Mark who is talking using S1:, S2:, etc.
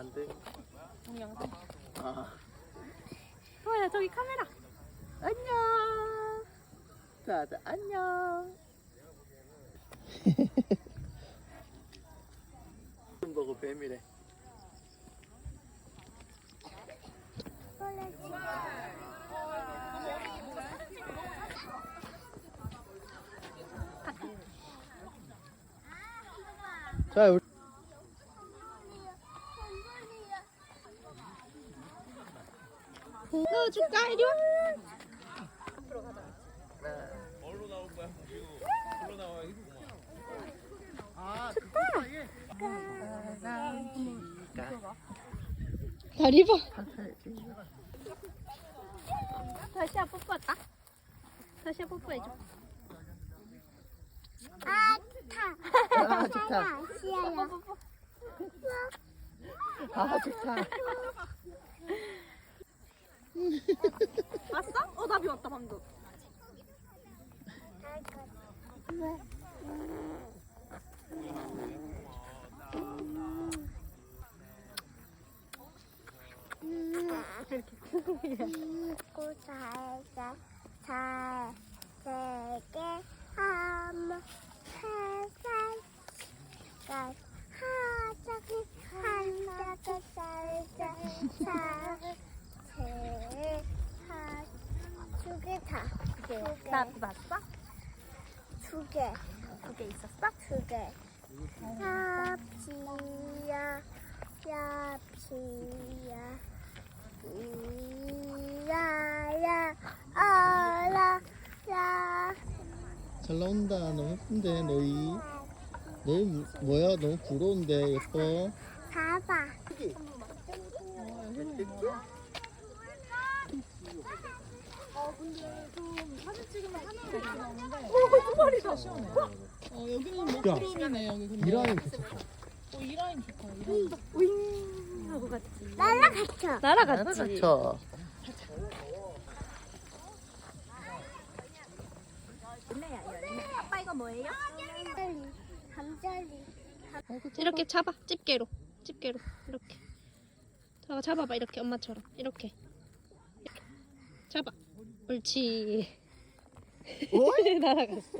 S1: 찍는데?
S2: 동영상.
S1: 아.
S2: 소아야 저기 카메라.
S1: 안녕. 다들 안녕. 좀 보고 뱀이래. 자, 우리
S2: 넣어줄까 이리 와. 다리 봐. 다시야 뽀뽀할까? 다시야 뽀뽀해줘.
S1: 아, 좋다.
S2: 뽀뽀 뽀뽀.
S1: 아, 좋다.
S2: 왔어? 어 나비 왔다 방금.
S3: 고 살자 잘 되게 하면 살살 하자기 한자가 살자 살세하두개다
S2: 나비 봤어?
S3: 두 개
S2: 두 개 있었어?
S3: 두 개 야피야 야피야 야야 어라 야
S1: 잘 나온다. 너무 예쁜데, 너희. 너희 무- 뭐야? 너무 부러운데, 예뻐.
S3: 봐봐
S2: 마리다.
S4: 어 여기는 뭐
S1: 야.
S4: 크롬이네 여기 근데
S1: 이 라인 괜찮다.
S4: 어, 이 라인 좋다 이 라인
S2: 윙 하고 갔지.
S3: 날라갔죠
S2: 날아갔지. 이거 뭐예요? 이렇게 잡아 집게로 집게로 이렇게 잡아 잡아봐 이렇게 엄마처럼 이렇게 이렇게. 잡아 옳지 날아갔어